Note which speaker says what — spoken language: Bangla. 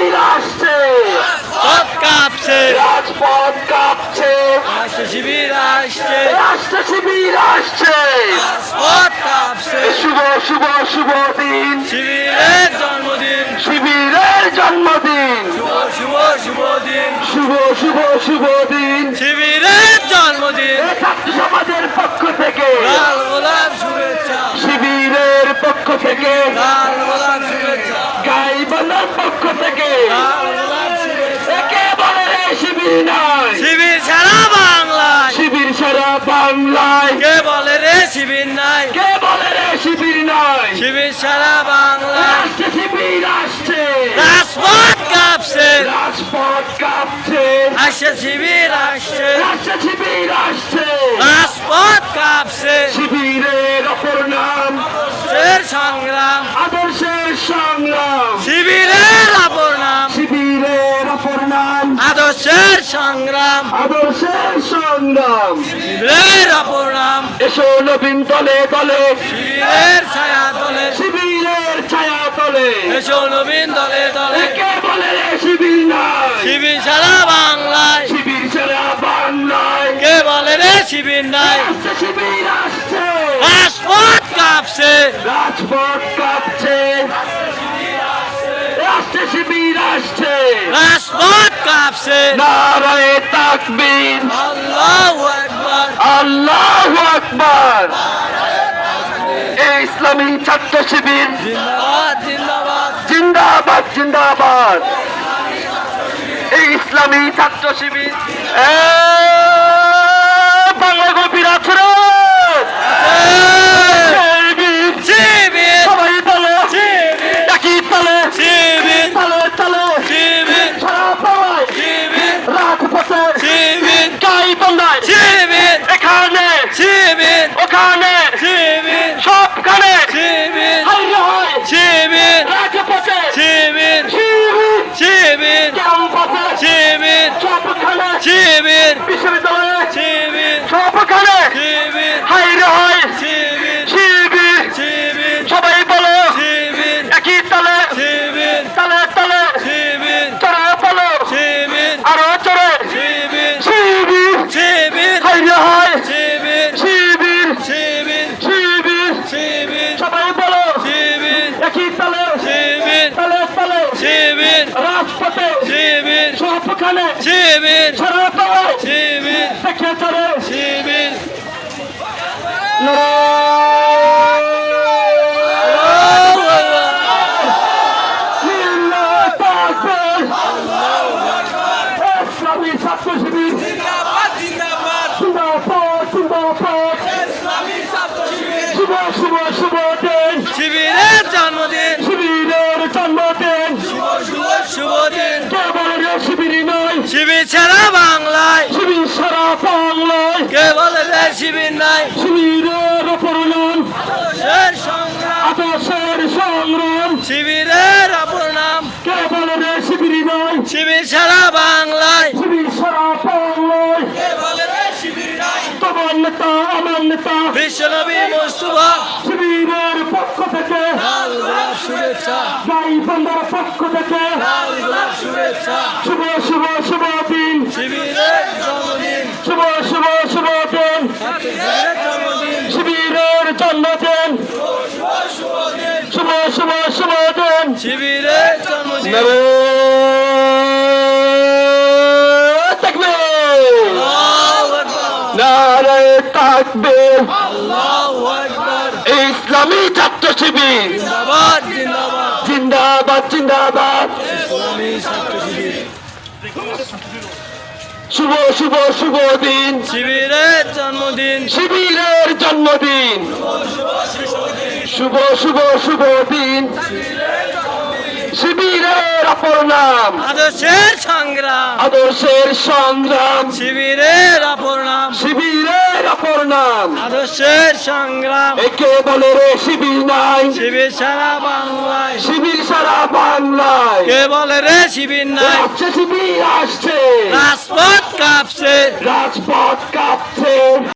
Speaker 1: শিবির আসছে।
Speaker 2: কাঁপছে।
Speaker 1: রাজপথ কাঁপছে।
Speaker 2: রাষ্ট্র শিবির আসছে।
Speaker 1: রাষ্ট্র শিবির আসছে।
Speaker 2: কাঁপছে।
Speaker 1: শুভ শুভ শুভ দিন।
Speaker 2: শিবিরের জন্মদিন।
Speaker 1: শিবিরের জন্মদিন।
Speaker 2: শুভ শুভ শুভ দিন।
Speaker 1: শুভ শুভ শুভ দিন।
Speaker 2: শিবিরের জন্মদিন।
Speaker 1: ছাত্র সমাজের পক্ষ থেকে।
Speaker 2: লাল গোলাপ শুভেচ্ছা।
Speaker 1: শিবিরের পক্ষ থেকে।
Speaker 2: লাল
Speaker 1: গাইবান্ধার পক্ষ থেকে।
Speaker 2: লাল
Speaker 1: একে বলে শিবির নাই
Speaker 2: শিবির সারা বাংলায়।
Speaker 1: শিবির সারা বাংলায়।
Speaker 2: কে বলে রে শিবির নাই?
Speaker 1: কে বলে রে শিবির নাই
Speaker 2: শিবির সারা বাংলায়।
Speaker 1: শিবির আসছে।
Speaker 2: রাজপথ কাঁপছে।
Speaker 1: রাজপথ কাঁপছে।
Speaker 2: আসছে শিবির আসছে।
Speaker 1: রাষ্ট্র শিবির আসছে।
Speaker 2: রাজপথ কাঁপছে।
Speaker 1: শিবিরের অপর নাম।
Speaker 2: সংগ্রাম।
Speaker 1: আদর্শের সংগ্রাম।
Speaker 2: শিবিরের অপর নাম।
Speaker 1: শিবিরের অপর নাম।
Speaker 2: আদর্শের সংগ্রাম।
Speaker 1: আদর্শের সংগ্রাম।
Speaker 2: শিবিরের অপর নাম।
Speaker 1: এসো নবীন তলে তলে
Speaker 2: শিবিরের ছায়া তলে
Speaker 1: শিবিরের ছায়া তলে
Speaker 2: এসো নবীন দলে দলে।
Speaker 1: শিবির নাই।
Speaker 2: রাজপথ কাঁপছে।
Speaker 1: রাজপথ কাঁপছে। রাষ্ট্র শিবির আসছে।
Speaker 2: রাজপথ কাঁপছে।
Speaker 1: নারায় তাকবীর।
Speaker 2: আল্লাহু আকবার।
Speaker 1: আল্লাহু আকবার। ইসলামী ছাত্র শিবির।
Speaker 2: জিন্দাবাদ জিন্দাবাদ।
Speaker 1: ইসলামী ছাত্র শিবির। 2, bir şey
Speaker 2: জিন্দাবাদ জিন্দাবাদ
Speaker 1: জিন্দাবাদ শুভ শুভ শুভ দিন
Speaker 2: শিবিরের জন্মদিন।
Speaker 1: শিবিরের জন্মদিন।
Speaker 2: শুভ শুভ শুভ দিন।
Speaker 1: কেবল শিবির নয়
Speaker 2: শিবির ছাড়া বাংলায়।
Speaker 1: শিবির সারা বাংলায়।
Speaker 2: কে বলে রে শিবির নাই?
Speaker 1: শিবিরের অপর নাম
Speaker 2: শের সংগ্রাম।
Speaker 1: আদর্শের সংগ্রাম।
Speaker 2: শিবিরের অপর নাম।
Speaker 1: কেবল শিবির নয়
Speaker 2: শিবির ছাড়া বাংলায়।
Speaker 1: শিবির সারা বাংলায়।
Speaker 2: কে বলে রে শিবির নাই?
Speaker 1: তোমার নেতা আমার নেতা।
Speaker 2: বিশ্বনবী মুস্তফা।
Speaker 1: শিবিরের পক্ষ থেকে।
Speaker 2: শুভেচ্ছা।
Speaker 1: গাই বন্ধার পক্ষ থেকে।
Speaker 2: লাল গোলাপ শুভেচ্ছা
Speaker 1: শুভ শুভ শুভ দিন
Speaker 2: শিবিরের জন্মদিন
Speaker 1: শুভ শুভ শুভ দিন
Speaker 2: শিবিরের জন্মদিন
Speaker 1: শিবিরের জন্মদিন শুভ শুভ শুভ দিন
Speaker 2: শিবিরের জন্মদিন আল্লাহু আকবার
Speaker 1: নারায় তাকবীর
Speaker 2: আল্লাহু আকবার
Speaker 1: ইসলামী ছাত্র শিবির
Speaker 2: জিন্দাবাদ জিন্দাবাদ
Speaker 1: জিন্দাবাদ জিন্দাবাদ
Speaker 2: ইসলামী ছাত্র শিবির
Speaker 1: শুভ শুভ শুভ দিন।
Speaker 2: শিবিরের জন্মদিন।
Speaker 1: শিবিরের জন্মদিন। শুভ শুভ শুভ দিন। শিবিরের অপর নাম।
Speaker 2: আদর্শের সংগ্রাম।
Speaker 1: আদর্শের সংগ্রাম।
Speaker 2: শিবিরের অপর নাম।
Speaker 1: শিবিরের অপর নাম।
Speaker 2: আদর্শের সংগ্রাম।
Speaker 1: একে বলে রে শিবির নাই।
Speaker 2: শিবির সারা বাংলায়।
Speaker 1: শিবির সারা বাংলায়।
Speaker 2: কে বলে রে শিবির নাই?
Speaker 1: আসছে শিবির আসছে।
Speaker 2: রাজপথ কাঁপছে।
Speaker 1: রাজপথ কাপ